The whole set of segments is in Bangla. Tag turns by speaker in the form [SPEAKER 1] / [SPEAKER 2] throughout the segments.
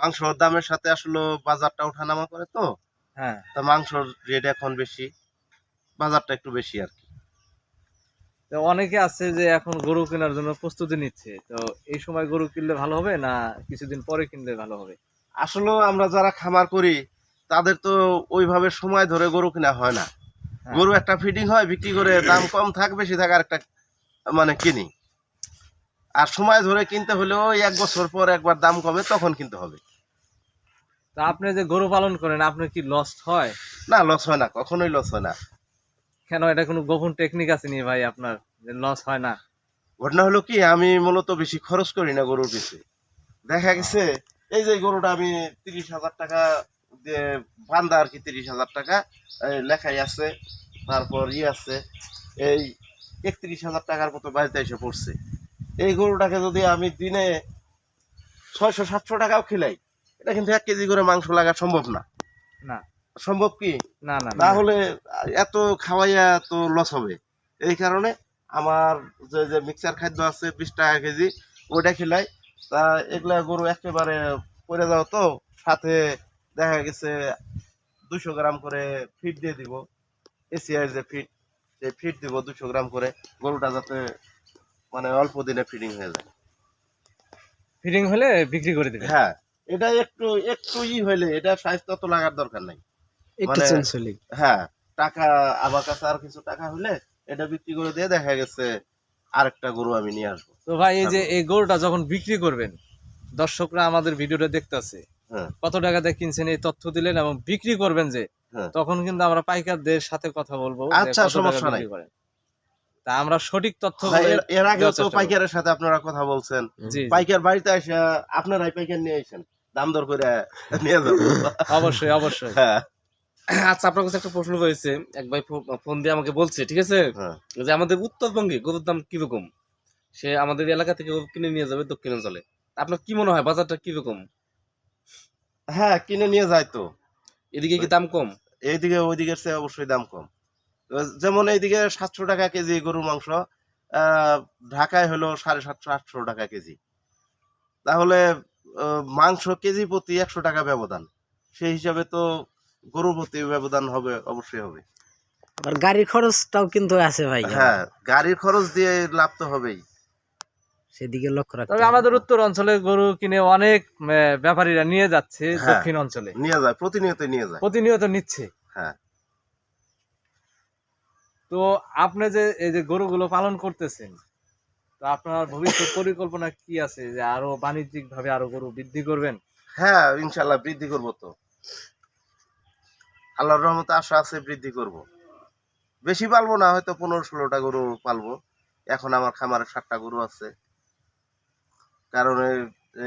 [SPEAKER 1] মাংসর দামের সাথে আসলে বাজারটা ওঠানামা করে তো।
[SPEAKER 2] হ্যাঁ।
[SPEAKER 1] তা মাংসর রেট এখন বেশি বাজারটা একটু বেশি আর কি।
[SPEAKER 2] তো অনেকে আছে যে এখন গরু কেনার জন্য প্রস্তুতি নিচ্ছে। তো এই সময় গরু কিনলে ভালো হবে না কিছুদিন পরে কিনলে ভালো হবে?
[SPEAKER 1] আসলে আমরা যারা খামার করি তাদের তো ওইভাবে সময় ধরে গরু কিনা হয় না।
[SPEAKER 2] হ্যাঁ।
[SPEAKER 1] গরু একটা ফিটিং হয় বিক্রি করে দাম কম থাক বেশি থাক আর একটা মানে কিনি। আর সময় ধরে কিনতে হলেও এক বছর পর একবার দাম কমে তখন কিনতে হবে।
[SPEAKER 2] তা আপনি যে গরু পালন করেন আপনার কি লস হয়?
[SPEAKER 1] না লস হয় না কখনোই লস হয় না।
[SPEAKER 2] কেন এটা কোনো গোপন টেকনিক আছে নি ভাই আপনার যে লস হয় না?
[SPEAKER 1] ঘটনা হলো কি আমি মূলত বেশি খরচ করি না গরুর পিছে দেখা গেছে এই যে গরুটা আমি তিরিশ হাজার টাকা দিয়ে বান্ধা আর কি তিরিশ হাজার টাকা লেখাই আছে তারপর ই আছে এই একত্রিশ হাজার টাকার মতো বাড়িতে এসে পড়ছে। এই গরুটাকে যদি আমি দিনে ছয়শো সাতশো টাকাও খেলাই এটা কিন্তু এক কেজি করে মাংস লাগা সম্ভব না।
[SPEAKER 2] না।
[SPEAKER 1] সম্ভব কি?
[SPEAKER 2] না না
[SPEAKER 1] না হলে এত খাওয়াইয়া তো লস হবে। এই কারণে আমার যে যে মিক্সার খাদ্য আছে বিশ টাকা কেজি ওইটা খেলাই। তা এগুলা গরু একেবারে পড়ে যাও তো সাথে দেখা গেছে দুশো গ্রাম করে ফিট দিয়ে দিব। এসিআই যে ফিট সেই ফিট দিব দুশো গ্রাম করে গরুটা যাতে মানে অল্প দিনে ফিডিং হয়ে যায়।
[SPEAKER 2] ফিডিং হলে বিক্রি করে দিবেন?
[SPEAKER 1] হ্যাঁ। এটা একটু একটু ই হইলে এটা স্বাস্থ্য তো লাগার দরকার নাই।
[SPEAKER 3] একটু
[SPEAKER 1] মানে-
[SPEAKER 3] চেঞ্জ হলেই
[SPEAKER 1] হ্যাঁ টাকা আমার কাছে আর কিছু টাকা হলে এটা বিক্রি করে দিয়ে দেখা গেছে আরেকটা গরু আমি নিয়ে আসব।
[SPEAKER 2] তো ভাই এই যে এই গরুটা যখন বিক্রি করবেন দর্শকরা আমাদের ভিডিওটা দেখতেছে
[SPEAKER 1] হ্যাঁ।
[SPEAKER 2] কত টাকাতে কিনছেন এই তথ্য দিলেন এবং বিক্রি করবেন যে
[SPEAKER 1] হ্যাঁ।
[SPEAKER 2] তখন কিন্তু আমরা পাইকারদের সাথে কথা বলব
[SPEAKER 1] আচ্ছা, সমস্যা নাই।
[SPEAKER 2] করেন। তা আমরা সঠিক তথ্য
[SPEAKER 1] এর-
[SPEAKER 2] আগে
[SPEAKER 1] তো পাইকারের সাথে আপনারা কথা বলছেন। পাইকার বাড়িতে এসে আপনারাই পাইকার নিয়ে আসেন। দাম দর করে নিয়ে যাব।
[SPEAKER 2] অবশ্যই অবশ্যই।
[SPEAKER 1] হ্যাঁ।
[SPEAKER 3] আচ্ছা আপনার কাছে একটা প্রশ্ন রয়েছে। এক ভাই ফোন দিয়ে আমাকে বলছে ঠিক আছে?
[SPEAKER 1] হ্যাঁ।
[SPEAKER 3] যে আমাদের উত্তরবঙ্গে গরুর দাম কীরকম? সে আমাদের এলাকা থেকে কিনে নিয়ে যাবে দক্ষিণাঞ্চলে। আপনার কি মনে হয় বাজারটা কীরকম?
[SPEAKER 1] হ্যাঁ কিনে নিয়ে যায় তো।
[SPEAKER 3] এদিকে কি দাম কম?
[SPEAKER 1] এইদিকে ওইদিকের চেয়ে অবশ্যই দাম কম। যেমন এইদিকে সাতশো টাকা কেজি গরুর মাংস আহ, ঢাকায় হলো সাড়ে সাতশো আটশো টাকা কেজি। তাহলে মাংস কেজি প্রতি একশো টাকা ব্যবধান। সেই হিসাবে তো গরুর প্রতি ব্যবধান হবে অবশ্যই হবে।
[SPEAKER 4] আবার গাড়ির খরচটাও কিন্তু আছে ভাই।
[SPEAKER 1] হ্যাঁ গাড়ির খরচ দিয়ে লাভ তো হবেই।
[SPEAKER 4] সেদিকে লক্ষ্য রাখতে
[SPEAKER 2] তবে আমাদের উত্তর অঞ্চলে গরু কিনে অনেক ব্যাপারীরা নিয়ে যাচ্ছে
[SPEAKER 1] হ্যাঁ।
[SPEAKER 2] দক্ষিণ অঞ্চলে।
[SPEAKER 1] নিয়ে যায় প্রতিনিয়ত নিয়ে যায়।
[SPEAKER 2] প্রতিনিয়ত নিচ্ছে।
[SPEAKER 1] হ্যাঁ।
[SPEAKER 2] তো আপনি যে এই যে গরুগুলো পালন করতেছেন তো আপনার ভবিষ্যৎ পরিকল্পনা কি আছে? যে আরও বাণিজ্যিক ভাবে আরও গরু বৃদ্ধি করবেন?
[SPEAKER 1] হ্যাঁ ইনশাল্লাহ বৃদ্ধি করব তো। আল্লাহর রহমতে আশা আছে বৃদ্ধি করব। বেশি পালবো না হয়তো পনেরো ষোলোটা গরু পালবো। এখন আমার খামারে সাতটা গরু আছে। কারণ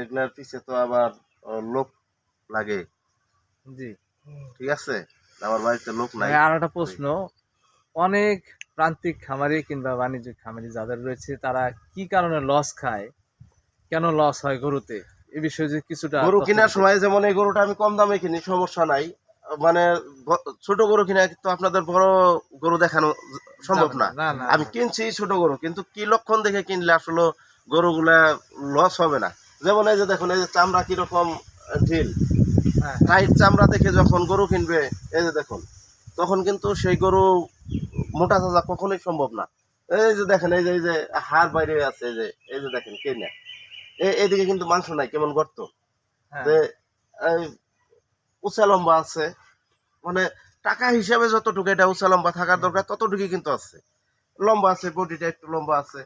[SPEAKER 1] এগুলার পিছে তো আবার লোক লাগে।
[SPEAKER 2] জি।
[SPEAKER 1] ঠিক আছে? আমার বাড়িতে লোক নাই।
[SPEAKER 2] আর একটা প্রশ্ন। অনেক প্রান্তিক খামারি কিংবা বাণিজ্যিক খামারি যাদের রয়েছে তারা কি কারণে লস খায়? কেন লস হয় গরুতে? এই বিষয়ে যে কিছুটা
[SPEAKER 1] গরু কেনার সময় যেমন এই গরুটা আমি কম দামে কিনি সমস্যা নাই। মানে ছোট গরু কিনা তো আপনাদের বড় গরু দেখানো সম্ভব না। আমি কিনছি ছোট গরু কিন্তু কি লক্ষণ দেখে কিনলে আসলে গরুগুলা লস হবে না? যেমন এই যে দেখুন এই যে চামড়া কীরকম ঢিল।
[SPEAKER 2] হ্যাঁ।
[SPEAKER 1] টাইট চামড়া দেখে যখন গরু কিনবে এই যে দেখুন তখন কিন্তু সেই গরু মোটা তাজা কখনোই সম্ভব না। এই যে দেখেন এই যে এই যে হাড় বাইরে আছে এই যে এই যে দেখেন কে না এইদিকে কিন্তু মাংস নাই কেমন গর্ত?
[SPEAKER 2] হ্যাঁ।
[SPEAKER 1] যে উঁচা লম্বা আছে। মানে টাকা হিসাবে যতটুকু এটা উঁচা লম্বা থাকার দরকার ততটুকুই কিন্তু আছে। লম্বা আছে বডিটা একটু লম্বা আছে।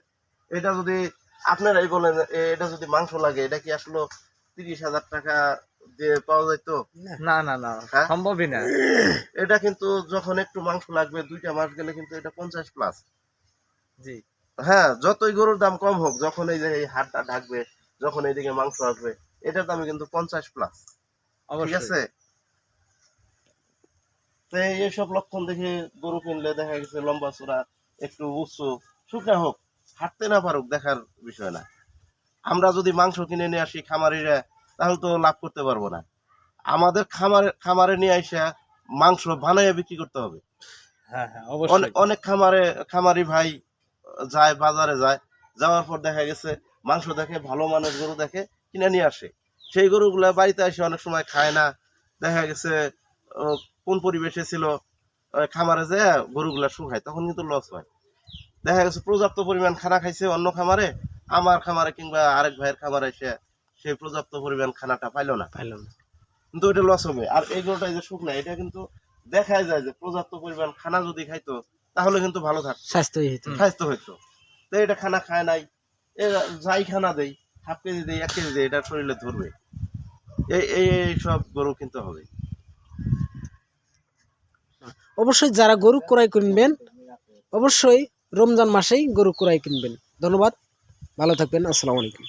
[SPEAKER 1] এটা যদি আপনারাই বলেন এটা যদি মাংস লাগে এটা কি আসলে তিরিশ হাজার টাকা দিয়ে পাওয়া যাইতো
[SPEAKER 2] না। না না
[SPEAKER 1] হ্যাঁ?
[SPEAKER 2] সম্ভবই না।
[SPEAKER 1] এটা কিন্তু যখন একটু মাংস লাগবে দুইটা মাস গেলে কিন্তু এটা পঞ্চাশ প্লাস
[SPEAKER 2] জি।
[SPEAKER 1] হ্যাঁ যতই গরুর দাম কম হোক যখন এই যে এই ঢাকবে যখন এইদিকে মাংস আসবে এটার দামে কিন্তু পঞ্চাশ প্লাস ঠিক আছে? তো এইসব লক্ষণ দেখে গরু কিনলে দেখা গেছে লম্বা চূড়া একটু উচ্চ শুকনা হোক হাঁটতে না পারুক দেখার বিষয় না। আমরা যদি মাংস কিনে নিয়ে আসি খামারিরা তাহলে তো লাভ করতে পারব না। আমাদের খামারে খামারে নিয়ে আসা মাংস বানাইয়া বিক্রি করতে হবে।
[SPEAKER 2] হ্যাঁ হ্যাঁ
[SPEAKER 1] অনেক অনেক খামারে খামারি ভাই যায় বাজারে যায় যাওয়ার পর দেখা গেছে মাংস দেখে ভালো মানের গরু দেখে কিনে নিয়ে আসে। সেই গরুগুলা বাড়িতে এসে অনেক সময় খায় না। দেখা গেছে কোন পরিবেশে ছিল খামারে যে গরুগুলা শুকায় তখন কিন্তু লস হয়। দেখা গেছে পর্যাপ্ত পরিমাণ খানা খাইছে অন্য খামারে আমার খামারে কিংবা আরেক ভাইয়ের খামারে এসে সেই পর্যাপ্ত পরিমাণ খানাটা পাইলো না।
[SPEAKER 4] পাইল না।
[SPEAKER 1] কিন্তু ওইটা লস হবে। আর এই গরুটা যে শুকনা এটা কিন্তু দেখাই যায় যে পর্যাপ্ত পরিমাণ খানা যদি খাইতো তাহলে কিন্তু ভালো থাকতো।
[SPEAKER 4] স্বাস্থ্যই হইতো।
[SPEAKER 1] স্বাস্থ্য হইতো। তো এটা খানা খায় নাই। এ যাই খানা দেই হাফ কেজি দেই এক কেজি দেই এটা শরীরে ধরবে। এই এই এই সব গরু কিনতে হবে।
[SPEAKER 4] অবশ্যই যারা গরু ক্রয় কিনবেন অবশ্যই রমজান মাসেই গরু ক্রয় কিনবেন। ধন্যবাদ। ভালো থাকবেন। আসসালামু আলাইকুম।